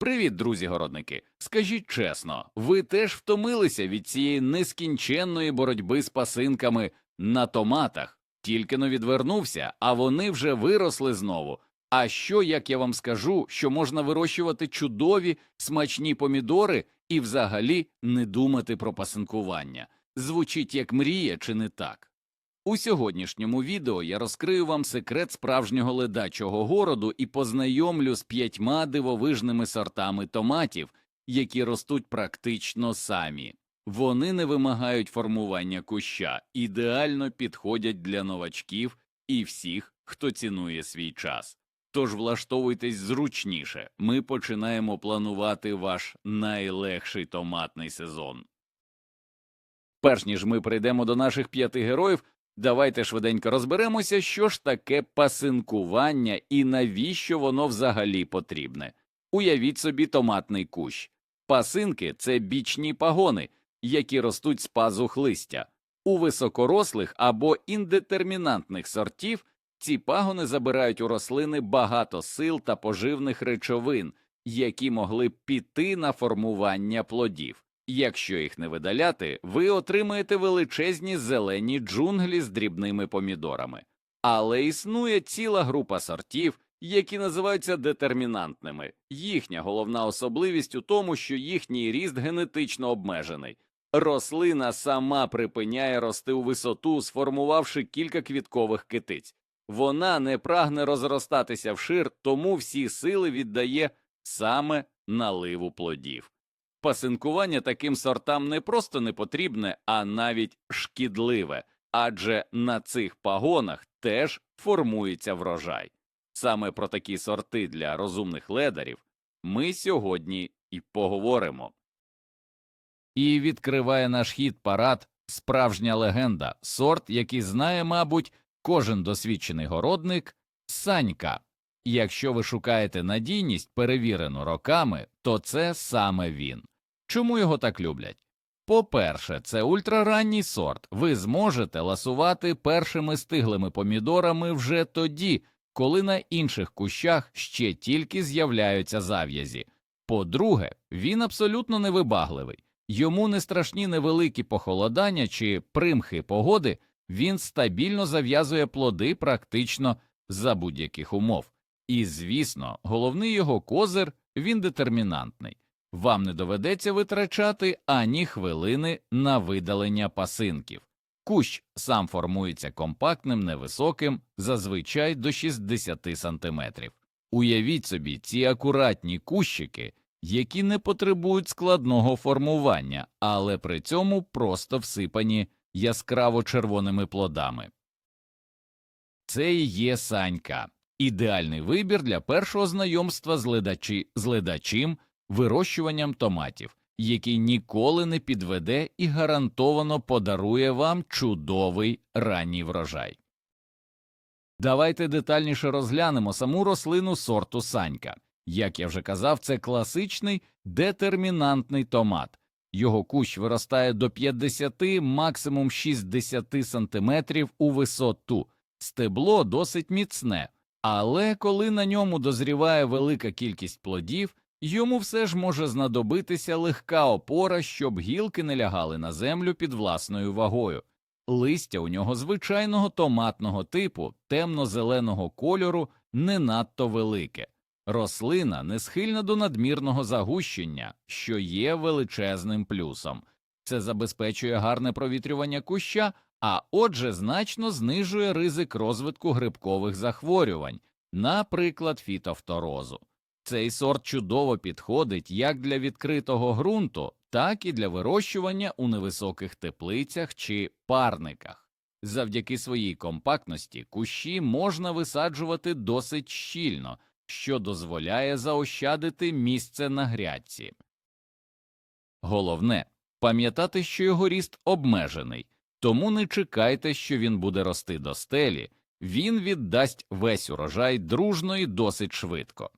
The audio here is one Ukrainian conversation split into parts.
Привіт, друзі городники. Скажіть чесно, ви теж втомилися від цієї нескінченної боротьби з пасинками на томатах? Тільки но відвернувся, а вони вже виросли знову. А що, як я вам скажу, що можна вирощувати чудові смачні помідори і взагалі не думати про пасинкування? Звучить як мрія, чи не так? У сьогоднішньому відео я розкрию вам секрет справжнього ледачого городу і познайомлю з п'ятьма дивовижними сортами томатів, які ростуть практично самі. Вони не вимагають формування куща, ідеально підходять для новачків і всіх, хто цінує свій час. Тож влаштовуйтесь зручніше, ми починаємо планувати ваш найлегший томатний сезон. Перш ніж ми прийдемо до наших п'яти героїв, давайте швиденько розберемося, що ж таке пасинкування і навіщо воно взагалі потрібне. Уявіть собі томатний кущ. Пасинки це бічні пагони, які ростуть з пазух листя. У високорослих або індетермінантних сортів ці пагони забирають у рослини багато сил та поживних речовин, які могли піти на формування плодів. Якщо їх не видаляти, ви отримаєте величезні зелені джунглі з дрібними помідорами. Але існує ціла група сортів, які називаються детермінантними. Їхня головна особливість у тому, що їхній ріст генетично обмежений. Рослина сама припиняє рости у висоту, сформувавши кілька квіткових китиць. Вона не прагне розростатися вшир, тому всі сили віддає саме наливу плодів. Пасинкування таким сортам не просто не потрібне, а навіть шкідливе, адже на цих пагонах теж формується врожай. Саме про такі сорти для розумних ледарів ми сьогодні і поговоримо. І відкриває наш хід парад справжня легенда, сорт, який знає, мабуть, кожен досвідчений городник санька. Якщо ви шукаєте надійність, перевірену роками, то це саме він. Чому його так люблять? По-перше, це ультраранній сорт. Ви зможете ласувати першими стиглими помідорами вже тоді, коли на інших кущах ще тільки з'являються зав'язі. По-друге, він абсолютно невибагливий. Йому не страшні невеликі похолодання чи примхи погоди, він стабільно зав'язує плоди практично за будь-яких умов. І, звісно, головний його козир він детермінантний. Вам не доведеться витрачати ані хвилини на видалення пасинків. Кущ сам формується компактним, невисоким, зазвичай до 60 сантиметрів. Уявіть собі ці акуратні кущики, які не потребують складного формування, але при цьому просто всипані яскраво червоними плодами. Це і є санька, ідеальний вибір для першого знайомства з, ледачі, з ледачим вирощуванням томатів, який ніколи не підведе і гарантовано подарує вам чудовий ранній врожай. Давайте детальніше розглянемо саму рослину сорту санька. Як я вже казав, це класичний детермінантний томат. Його кущ виростає до 50, максимум 60 сантиметрів у висоту, стебло досить міцне, але коли на ньому дозріває велика кількість плодів, йому все ж може знадобитися легка опора, щоб гілки не лягали на землю під власною вагою. Листя у нього звичайного томатного типу, темно-зеленого кольору, не надто велике. Рослина не схильна до надмірного загущення, що є величезним плюсом. Це забезпечує гарне провітрювання куща, а отже, значно знижує ризик розвитку грибкових захворювань, наприклад, фітофторозу. Цей сорт чудово підходить як для відкритого ґрунту, так і для вирощування у невисоких теплицях чи парниках. Завдяки своїй компактності кущі можна висаджувати досить щільно, що дозволяє заощадити місце на грядці. Головне пам'ятати, що його ріст обмежений, тому не чекайте, що він буде рости до стелі, він віддасть весь урожай дружно і досить швидко.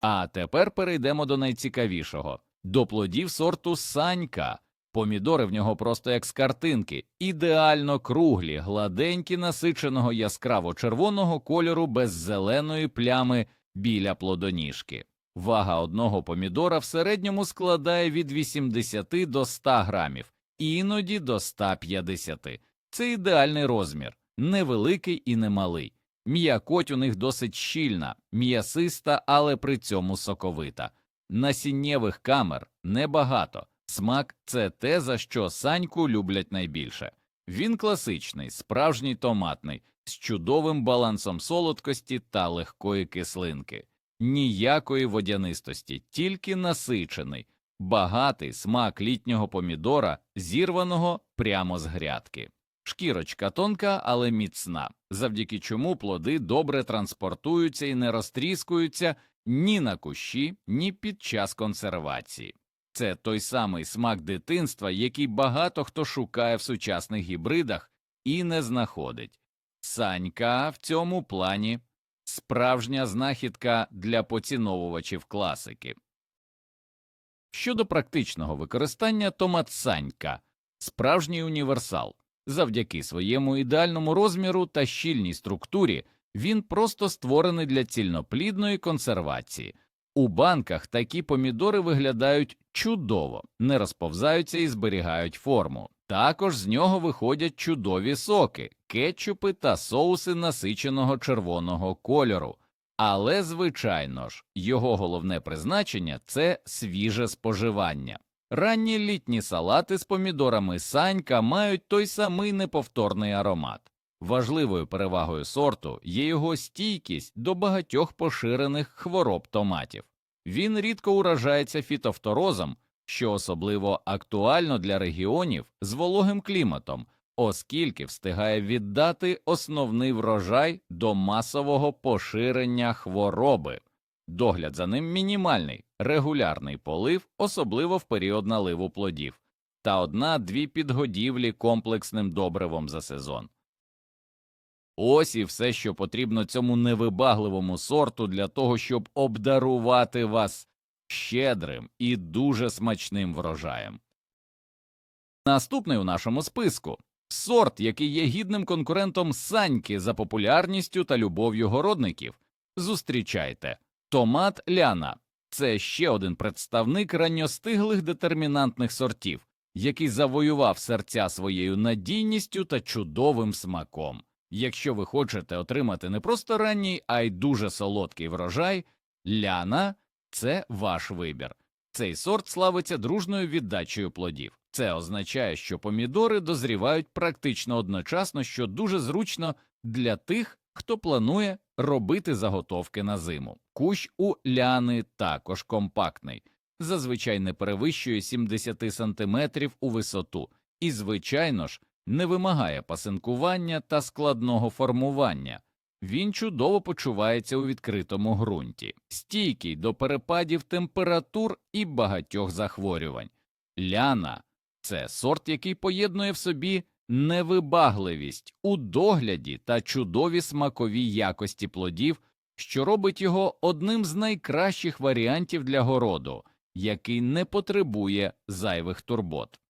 А тепер перейдемо до найцікавішого до плодів сорту санька. Помідори в нього просто як з картинки, ідеально круглі, гладенькі, насиченого яскраво червоного кольору без зеленої плями біля плодоніжки. Вага одного помідора в середньому складає від 80 до 100 грамів, іноді до 150. Це ідеальний розмір, невеликий і немалий. М'якоть у них досить щільна, м'ясиста, але при цьому соковита. Насіннєвих камер небагато. Смак це те, за що саньку люблять найбільше. Він класичний, справжній томатний, з чудовим балансом солодкості та легкої кислинки. Ніякої водянистості, тільки насичений, багатий смак літнього помідора, зірваного прямо з грядки. Шкірочка тонка, але міцна, завдяки чому плоди добре транспортуються і не розтріскуються ні на кущі, ні під час консервації. Це той самий смак дитинства, який багато хто шукає в сучасних гібридах і не знаходить. Санька в цьому плані справжня знахідка для поціновувачів класики. Щодо практичного використання, томат Санька справжній універсал. Завдяки своєму ідеальному розміру та щільній структурі він просто створений для цільноплідної консервації. У банках такі помідори виглядають чудово, не розповзаються і зберігають форму. Також з нього виходять чудові соки, кетчупи та соуси насиченого червоного кольору. Але, звичайно ж, його головне призначення це свіже споживання. Ранні літні салати з помідорами санька мають той самий неповторний аромат. Важливою перевагою сорту є його стійкість до багатьох поширених хвороб томатів. Він рідко уражається фітофторозом, що особливо актуально для регіонів з вологим кліматом, оскільки встигає віддати основний врожай до масового поширення хвороби. Догляд за ним мінімальний, регулярний полив, особливо в період наливу плодів, та одна-дві підгодівлі комплексним добривом за сезон. Ось і все, що потрібно цьому невибагливому сорту для того, щоб обдарувати вас щедрим і дуже смачним врожаєм. Наступний у нашому списку сорт, який є гідним конкурентом саньки за популярністю та любов'ю городників. Зустрічайте томат ляна. Це ще один представник ранньостиглих детермінантних сортів, який завоював серця своєю надійністю та чудовим смаком. Якщо ви хочете отримати не просто ранній, а й дуже солодкий врожай, ляна це ваш вибір. Цей сорт славиться дружною віддачею плодів. Це означає, що помідори дозрівають практично одночасно, що дуже зручно для тих, хто планує робити заготовки на зиму. Кущ у ляни також компактний, зазвичай не перевищує 70 см у висоту, і, звичайно ж, не вимагає пасинкування та складного формування. Він чудово почувається у відкритому ґрунті, стійкий до перепадів температур і багатьох захворювань. Ляна це сорт, який поєднує в собі невибагливість у догляді та чудові смакові якості плодів, що робить його одним з найкращих варіантів для городу, який не потребує зайвих турбот.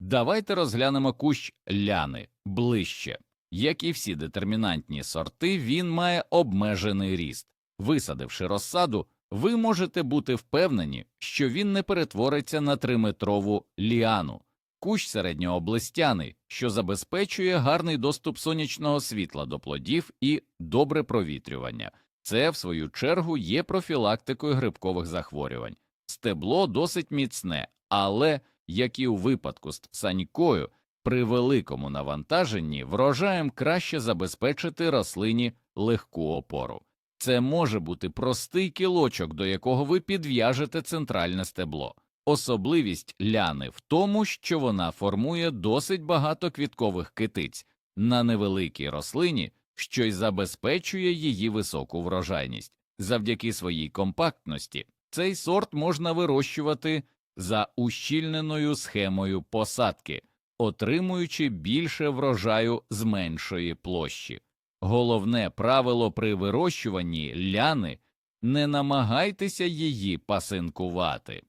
Давайте розглянемо кущ ляни ближче. Як і всі детермінантні сорти, він має обмежений ріст. Висадивши розсаду, ви можете бути впевнені, що він не перетвориться на триметрову ліану. Кущ середньооблистяний, що забезпечує гарний доступ сонячного світла до плодів і добре провітрювання. Це, в свою чергу, є профілактикою грибкових захворювань. Стебло досить міцне, але, як і у випадку з санькою, при великому навантаженні врожаєм краще забезпечити рослині легку опору. Це може бути простий кілочок, до якого ви підв'яжете центральне стебло. Особливість ляни в тому, що вона формує досить багато квіткових китиць на невеликій рослині, що й забезпечує її високу врожайність. Завдяки своїй компактності цей сорт можна вирощувати за ущільненою схемою посадки, отримуючи більше врожаю з меншої площі. Головне правило при вирощуванні ляни не намагайтеся її пасинкувати.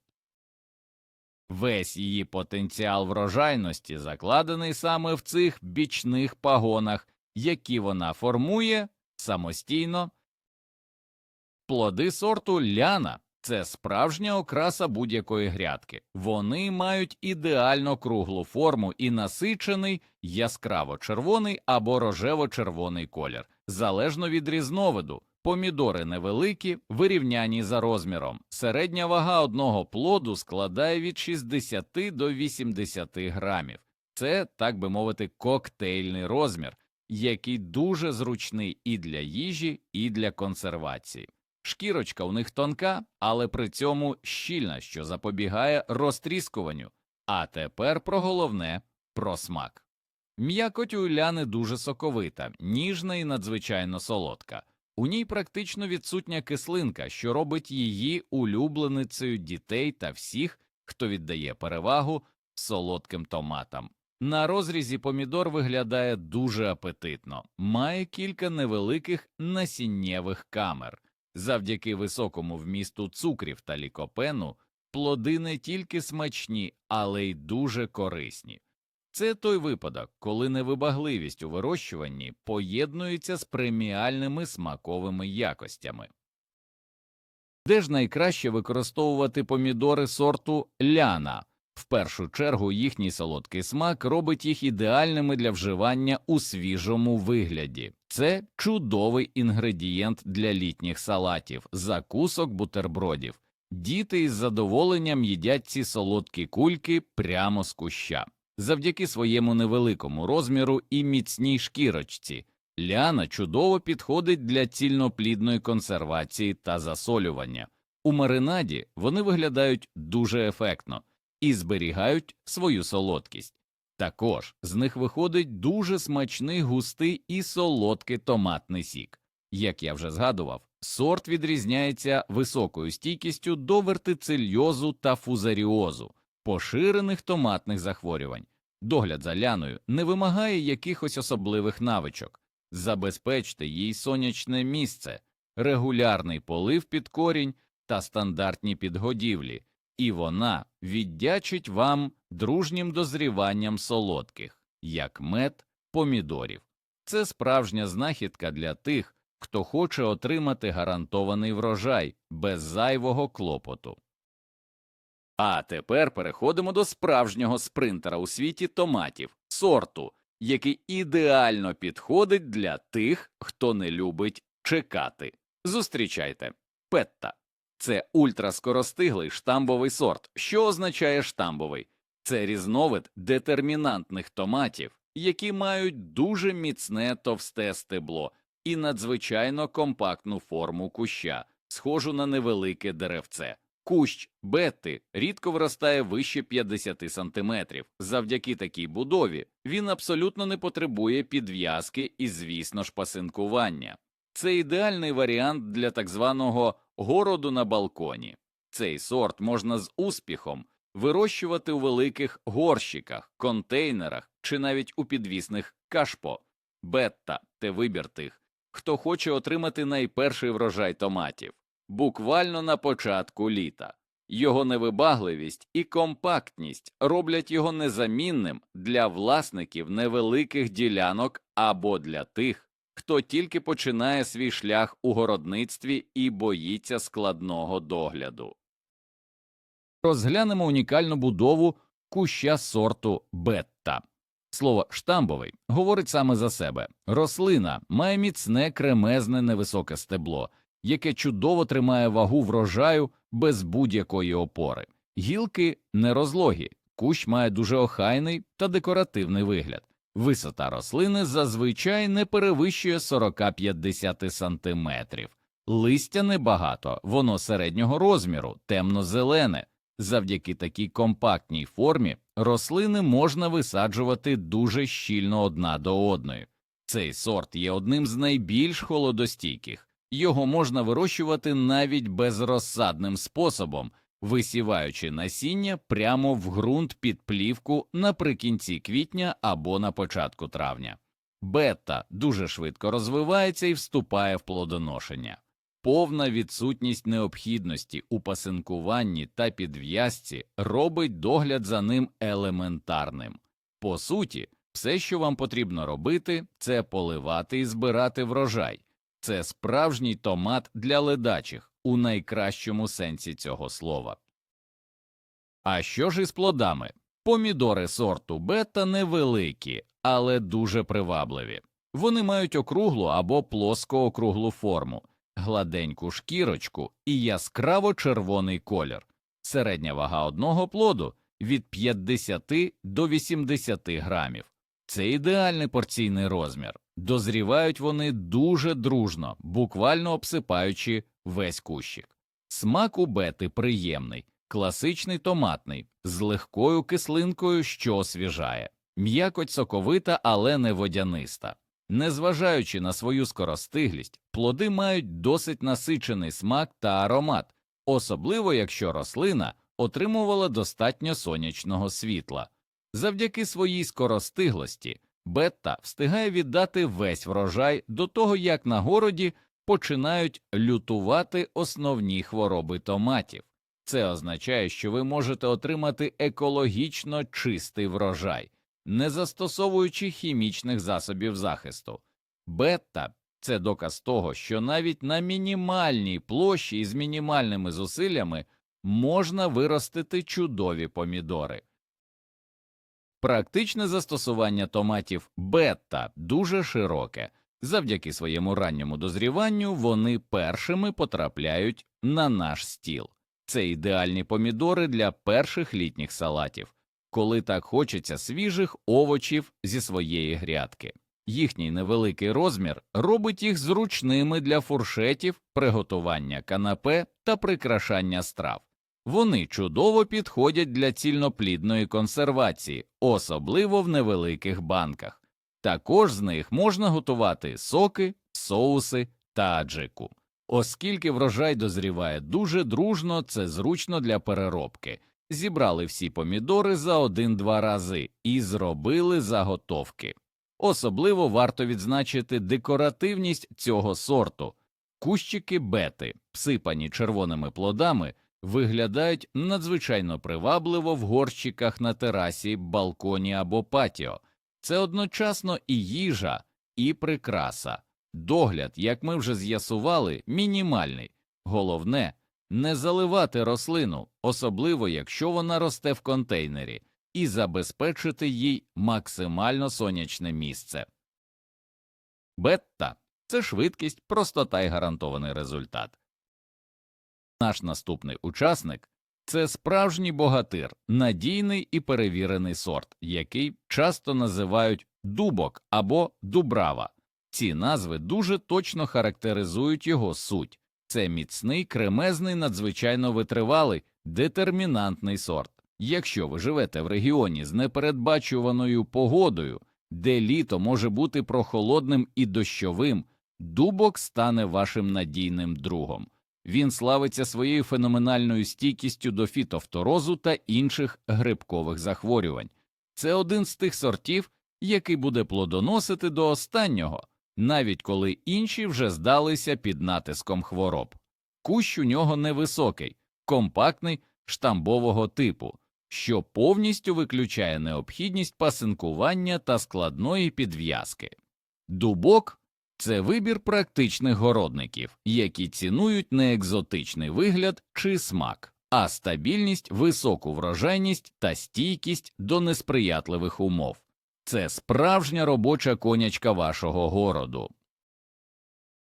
Весь її потенціал врожайності закладений саме в цих бічних пагонах, які вона формує самостійно Плоди сорту ляна це справжня окраса будь-якої грядки. Вони мають ідеально круглу форму і насичений яскраво-червоний або рожево-червоний колір, залежно від різновиду. Помідори невеликі, вирівняні за розміром. Середня вага одного плоду складає від 60 до 80 грамів. Це, так би мовити, коктейльний розмір, який дуже зручний і для їжі, і для консервації. Шкірочка у них тонка, але при цьому щільна, що запобігає розтріскуванню. А тепер про головне про смак. М'якоть у ляни дуже соковита, ніжна і надзвичайно солодка. У ній практично відсутня кислинка, що робить її улюбленицею дітей та всіх, хто віддає перевагу солодким томатам. На розрізі помідор виглядає дуже апетитно, має кілька невеликих насіннєвих камер. Завдяки високому вмісту цукрів та лікопену плоди не тільки смачні, але й дуже корисні. Це той випадок, коли невибагливість у вирощуванні поєднується з преміальними смаковими якостями. Де ж найкраще використовувати помідори сорту ляна? В першу чергу їхній солодкий смак робить їх ідеальними для вживання у свіжому вигляді. Це чудовий інгредієнт для літніх салатів, закусок бутербродів. Діти із задоволенням їдять ці солодкі кульки прямо з куща. Завдяки своєму невеликому розміру і міцній шкірочці, ляна чудово підходить для цільноплідної консервації та засолювання. У маринаді вони виглядають дуже ефектно і зберігають свою солодкість. Також з них виходить дуже смачний густий і солодкий томатний сік. Як я вже згадував, сорт відрізняється високою стійкістю до вертицильйозу та фузаріозу, поширених томатних захворювань. Догляд за ляною не вимагає якихось особливих навичок. Забезпечте їй сонячне місце, регулярний полив під корінь та стандартні підгодівлі, і вона віддячить вам дружнім дозріванням солодких, як мед, помідорів. Це справжня знахідка для тих, хто хоче отримати гарантований врожай без зайвого клопоту. А тепер переходимо до справжнього спринтера у світі томатів сорту, який ідеально підходить для тих, хто не любить чекати. Зустрічайте петта. Це ультраскоростиглий штамбовий сорт. Що означає штамбовий? Це різновид детермінантних томатів, які мають дуже міцне товсте стебло і надзвичайно компактну форму куща, схожу на невелике деревце. Кущ бетти рідко виростає вище 50 сантиметрів. Завдяки такій будові він абсолютно не потребує підв'язки і, звісно ж, пасинкування. Це ідеальний варіант для так званого городу на балконі. Цей сорт можна з успіхом вирощувати у великих горщиках, контейнерах чи навіть у підвісних кашпо. Бетта те вибір тих, хто хоче отримати найперший врожай томатів, буквально на початку літа. Його невибагливість і компактність роблять його незамінним для власників невеликих ділянок або для тих, хто тільки починає свій шлях у городництві і боїться складного догляду. Розглянемо унікальну будову куща сорту бетта. Слово штамбовий говорить саме за себе. Рослина має міцне кремезне невисоке стебло, яке чудово тримає вагу врожаю без будь-якої опори. Гілки нерозлогі, кущ має дуже охайний та декоративний вигляд. Висота рослини зазвичай не перевищує 40-50 сантиметрів. Листя небагато, воно середнього розміру, темно-зелене. Завдяки такій компактній формі рослини можна висаджувати дуже щільно одна до одної. Цей сорт є одним з найбільш холодостійких, його можна вирощувати навіть безрозсадним способом, висіваючи насіння прямо в ґрунт під плівку наприкінці квітня або на початку травня. Бета дуже швидко розвивається і вступає в плодоношення. Повна відсутність необхідності у пасинкуванні та підв'язці робить догляд за ним елементарним. По суті, все, що вам потрібно робити, це поливати і збирати врожай. Це справжній томат для ледачих у найкращому сенсі цього слова. А що ж із плодами? Помідори сорту бета невеликі, але дуже привабливі. Вони мають округлу або плоско-округлу форму, гладеньку шкірочку і яскраво червоний колір. Середня вага одного плоду від 50 до 80 грамів. Це ідеальний порційний розмір. Дозрівають вони дуже дружно, буквально обсипаючи весь кущик. Смак у бети приємний, класичний томатний, з легкою кислинкою, що освіжає, м'якоть соковита, але не водяниста. Незважаючи на свою скоростиглість, плоди мають досить насичений смак та аромат, особливо якщо рослина отримувала достатньо сонячного світла. Завдяки своїй скоростиглості бетта встигає віддати весь врожай до того, як на городі починають лютувати основні хвороби томатів. Це означає, що ви можете отримати екологічно чистий врожай, не застосовуючи хімічних засобів захисту. Бетта це доказ того, що навіть на мінімальній площі із мінімальними зусиллями можна виростити чудові помідори. Практичне застосування томатів бетта дуже широке. Завдяки своєму ранньому дозріванню вони першими потрапляють на наш стіл. Це ідеальні помідори для перших літніх салатів, коли так хочеться свіжих овочів зі своєї грядки. Їхній невеликий розмір робить їх зручними для фуршетів, приготування канапе та прикрашання страв. Вони чудово підходять для цільноплідної консервації, особливо в невеликих банках. Також з них можна готувати соки, соуси та аджику. Оскільки врожай дозріває дуже дружно, це зручно для переробки. Зібрали всі помідори за один-два рази і зробили заготовки. Особливо варто відзначити декоративність цього сорту. Кущики бети, всипані червоними плодами, виглядають надзвичайно привабливо в горщиках на терасі, балконі або патіо. Це одночасно і їжа, і прикраса. Догляд, як ми вже з'ясували, мінімальний. Головне не заливати рослину, особливо якщо вона росте в контейнері, і забезпечити їй максимально сонячне місце. Бетта це швидкість, простота і гарантований результат. Наш наступний учасник це справжній богатир, надійний і перевірений сорт, який часто називають дубок або дубрава. Ці назви дуже точно характеризують його суть. Це міцний, кремезний, надзвичайно витривалий, детермінантний сорт. Якщо ви живете в регіоні з непередбачуваною погодою, де літо може бути прохолодним і дощовим, дубок стане вашим надійним другом. Він славиться своєю феноменальною стійкістю до фітофторозу та інших грибкових захворювань. Це один з тих сортів, який буде плодоносити до останнього, навіть коли інші вже здалися під натиском хвороб. Кущ у нього невисокий, компактний, штамбового типу, що повністю виключає необхідність пасинкування та складної підв'язки. Дубок це вибір практичних городників, які цінують не екзотичний вигляд чи смак, а стабільність, високу врожайність та стійкість до несприятливих умов. Це справжня робоча конячка вашого городу.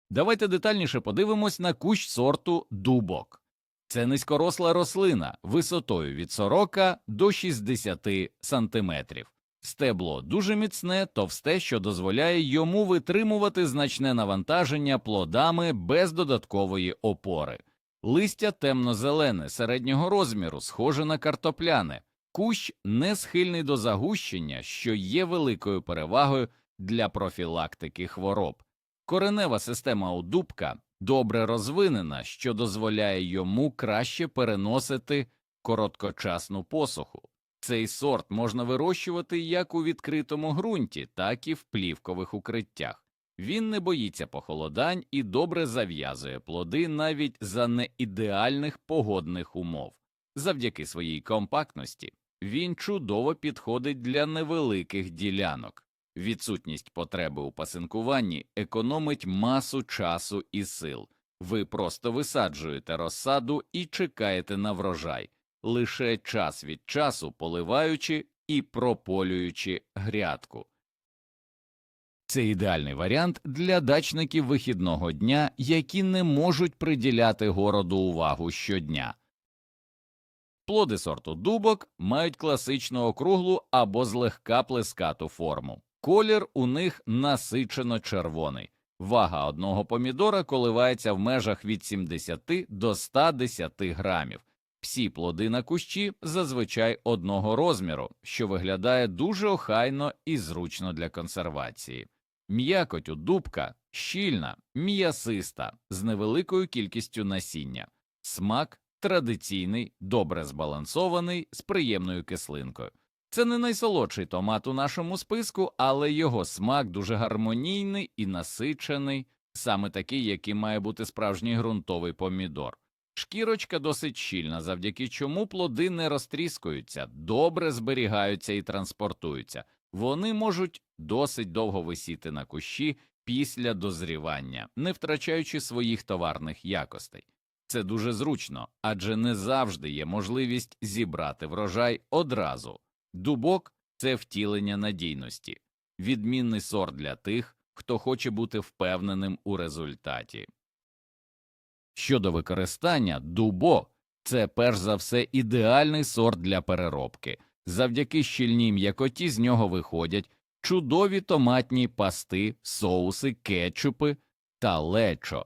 Давайте детальніше подивимось на кущ сорту дубок. Це низькоросла рослина висотою від 40 до 60 сантиметрів. Стебло дуже міцне, товсте, що дозволяє йому витримувати значне навантаження плодами без додаткової опори. Листя темно-зелене, середнього розміру, схоже на картопляне, кущ не схильний до загущення, що є великою перевагою для профілактики хвороб. Коренева система у дубка добре розвинена, що дозволяє йому краще переносити короткочасну посуху. Цей сорт можна вирощувати як у відкритому ґрунті, так і в плівкових укриттях. Він не боїться похолодань і добре зав'язує плоди навіть за неідеальних погодних умов. Завдяки своїй компактності він чудово підходить для невеликих ділянок. Відсутність потреби у пасинкуванні економить масу часу і сил. Ви просто висаджуєте розсаду і чекаєте на врожай, лише час від часу поливаючи і прополюючи грядку. Це ідеальний варіант для дачників вихідного дня, які не можуть приділяти городу увагу щодня. Плоди сорту дубок мають класично округлу або злегка плескату форму. Колір у них насичено червоний. Вага одного помідора коливається в межах від 70 до 110 грамів. Всі плоди на кущі зазвичай одного розміру, що виглядає дуже охайно і зручно для консервації. М'якоть у дубка щільна, м'ясиста, з невеликою кількістю насіння. Смак традиційний, добре збалансований, з приємною кислинкою. Це не найсолодший томат у нашому списку, але його смак дуже гармонійний і насичений, саме такий, який має бути справжній ґрунтовий помідор. Шкірочка досить щільна, завдяки чому плоди не розтріскуються, добре зберігаються і транспортуються. Вони можуть досить довго висіти на кущі після дозрівання, не втрачаючи своїх товарних якостей. Це дуже зручно, адже не завжди є можливість зібрати врожай одразу. Дубок це втілення надійності, відмінний сорт для тих, хто хоче бути впевненим у результаті. Щодо використання, дубо це перш за все ідеальний сорт для переробки. Завдяки щільній м'якоті з нього виходять чудові томатні пасти, соуси, кетчупи та лечо.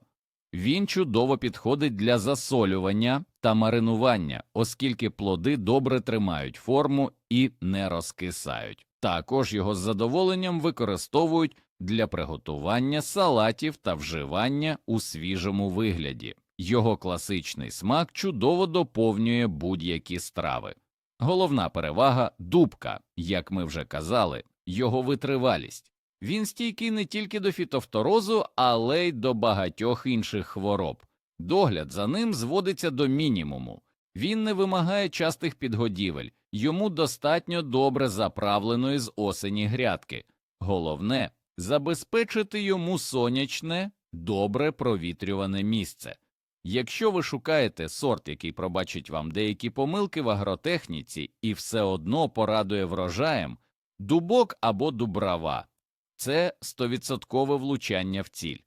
Він чудово підходить для засолювання та маринування, оскільки плоди добре тримають форму і не розкисають. Також його з задоволенням використовують для приготування салатів та вживання у свіжому вигляді. Його класичний смак чудово доповнює будь-які страви. Головна перевага дубка, як ми вже казали, його витривалість. Він стійкий не тільки до фітофторозу, але й до багатьох інших хвороб. Догляд за ним зводиться до мінімуму. Він не вимагає частих підгодівель, йому достатньо добре заправленої з осені грядки. Головне забезпечити йому сонячне, добре провітрюване місце. Якщо ви шукаєте сорт, який пробачить вам деякі помилки в агротехніці і все одно порадує врожаєм, дубок або дубрава це стовідсоткове влучання в ціль.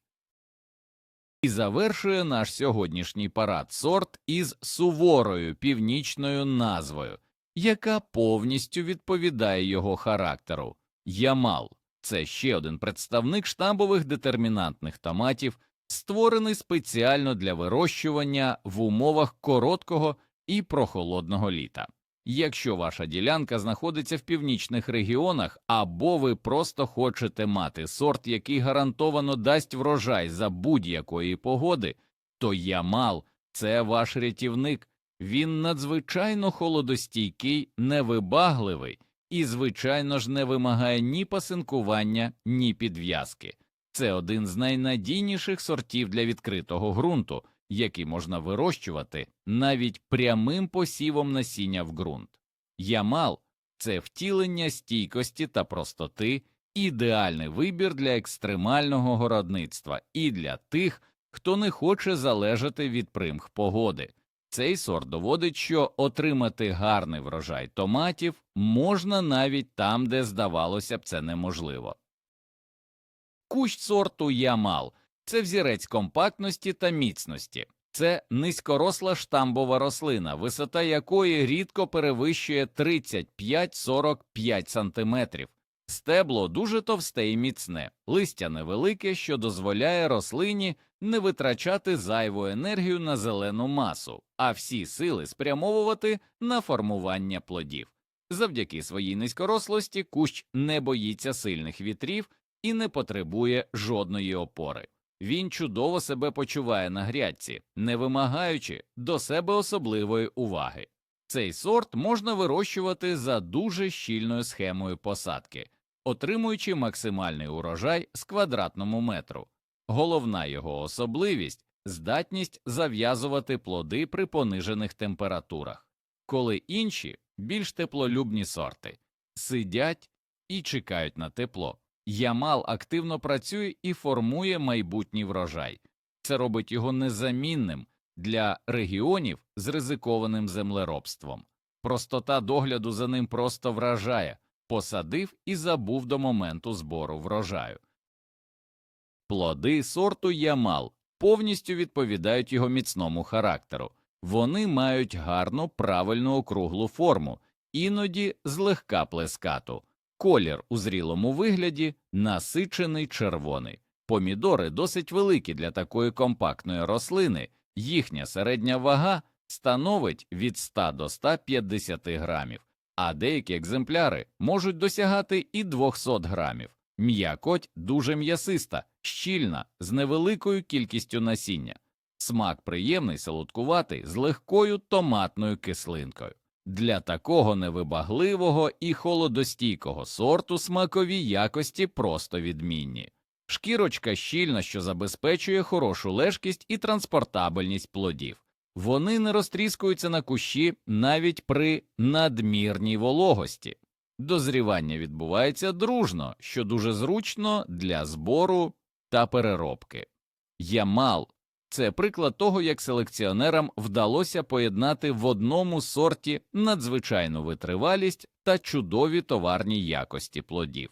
І завершує наш сьогоднішній парад сорт із суворою північною назвою, яка повністю відповідає його характеру. Ямал це ще один представник штамбових детермінантних томатів, створений спеціально для вирощування в умовах короткого і прохолодного літа. Якщо ваша ділянка знаходиться в північних регіонах, або ви просто хочете мати сорт, який гарантовано дасть врожай за будь-якої погоди, то Ямал це ваш рятівник. Він надзвичайно холодостійкий, невибагливий і, звичайно ж, не вимагає ні пасинкування, ні підв'язки. Це один з найнадійніших сортів для відкритого ґрунту, який можна вирощувати навіть прямим посівом насіння в ґрунт. Ямал це втілення стійкості та простоти, ідеальний вибір для екстремального городництва і для тих, хто не хоче залежати від примх погоди. Цей сорт доводить, що отримати гарний врожай томатів можна навіть там, де здавалося б це неможливо. Кущ сорту Ямал це взірець компактності та міцності. Це низькоросла штамбова рослина, висота якої рідко перевищує 35-45 см. Стебло дуже товсте і міцне, листя невелике, що дозволяє рослині не витрачати зайву енергію на зелену масу, а всі сили спрямовувати на формування плодів. Завдяки своїй низькорослості кущ не боїться сильних вітрів і не потребує жодної опори. Він чудово себе почуває на грядці, не вимагаючи до себе особливої уваги. Цей сорт можна вирощувати за дуже щільною схемою посадки, отримуючи максимальний урожай з квадратному метру. Головна його особливість здатність зав'язувати плоди при понижених температурах, коли інші, більш теплолюбні сорти, сидять і чекають на тепло, Ямал активно працює і формує майбутній врожай. Це робить його незамінним для регіонів з ризикованим землеробством. Простота догляду за ним просто вражає, посадив і забув до моменту збору врожаю. Плоди сорту Ямал повністю відповідають його міцному характеру. Вони мають гарну правильну округлу форму, іноді злегка плескату. Колір у зрілому вигляді насичений червоний. Помідори досить великі для такої компактної рослини, їхня середня вага становить від 100 до 150 грамів, а деякі екземпляри можуть досягати і 200 грамів. М'якоть дуже м'ясиста, щільна, з невеликою кількістю насіння. Смак приємний, солодкуватий, з легкою томатною кислинкою. Для такого невибагливого і холодостійкого сорту смакові якості просто відмінні. Шкірочка щільна, що забезпечує хорошу лежкість і транспортабельність плодів. Вони не розтріскуються на кущі навіть при надмірній вологості. Дозрівання відбувається дружно, що дуже зручно для збору та переробки. Ямал це приклад того, як селекціонерам вдалося поєднати в одному сорті надзвичайну витривалість та чудові товарні якості плодів.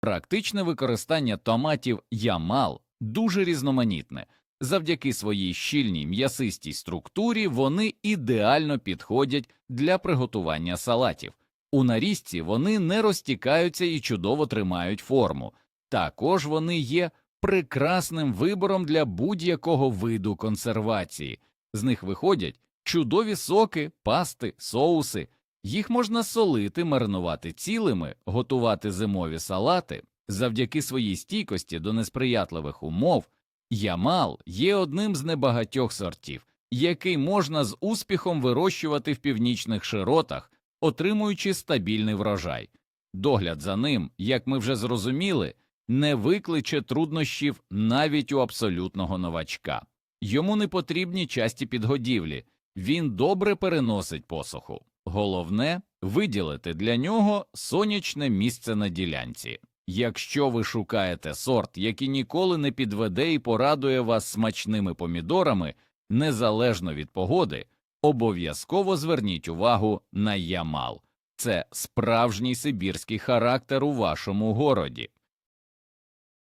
Практичне використання томатів Ямал дуже різноманітне. Завдяки своїй щільній м'ясистій структурі вони ідеально підходять для приготування салатів. У нарізці вони не розтікаються і чудово тримають форму. Також вони є прекрасним вибором для будь-якого виду консервації. З них виходять чудові соки, пасти, соуси. Їх можна солити, маринувати цілими, готувати зимові салати. Завдяки своїй стійкості до несприятливих умов Ямал є одним з небагатьох сортів, який можна з успіхом вирощувати в північних широтах, отримуючи стабільний врожай. Догляд за ним, як ми вже зрозуміли, не викличе труднощів навіть у абсолютного новачка. Йому не потрібні часті підгодівлі, він добре переносить посуху. Головне виділити для нього сонячне місце на ділянці. Якщо ви шукаєте сорт, який ніколи не підведе і порадує вас смачними помідорами, незалежно від погоди, обов'язково зверніть увагу на ямал. Це справжній сибірський характер у вашому городі.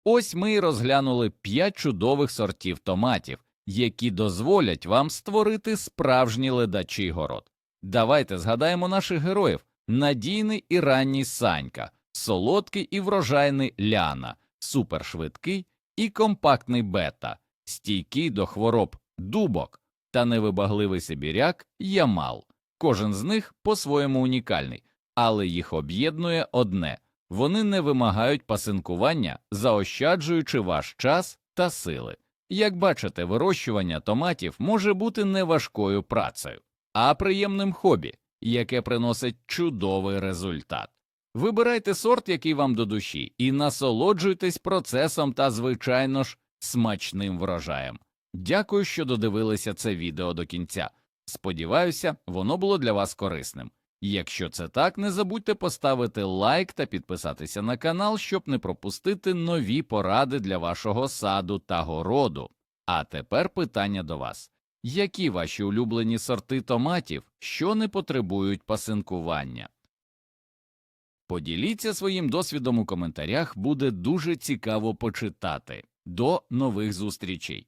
Ось ми й розглянули п'ять чудових сортів томатів, які дозволять вам створити справжній ледачий город. Давайте згадаємо наших героїв надійний і ранній Санька, солодкий і врожайний Ляна, супершвидкий і компактний бета, стійкий до хвороб дубок та невибагливий сибіряк Ямал. Кожен з них по-своєму унікальний, але їх об'єднує одне вони не вимагають пасинкування, заощаджуючи ваш час та сили. Як бачите, вирощування томатів може бути не важкою працею, а приємним хобі, яке приносить чудовий результат. Вибирайте сорт, який вам до душі, і насолоджуйтесь процесом та, звичайно ж, смачним врожаєм. Дякую, що додивилися це відео до кінця. Сподіваюся, воно було для вас корисним. Якщо це так, не забудьте поставити лайк та підписатися на канал, щоб не пропустити нові поради для вашого саду та городу. А тепер питання до вас. Які ваші улюблені сорти томатів, що не потребують пасинкування? Поділіться своїм досвідом у коментарях, буде дуже цікаво почитати. До нових зустрічей!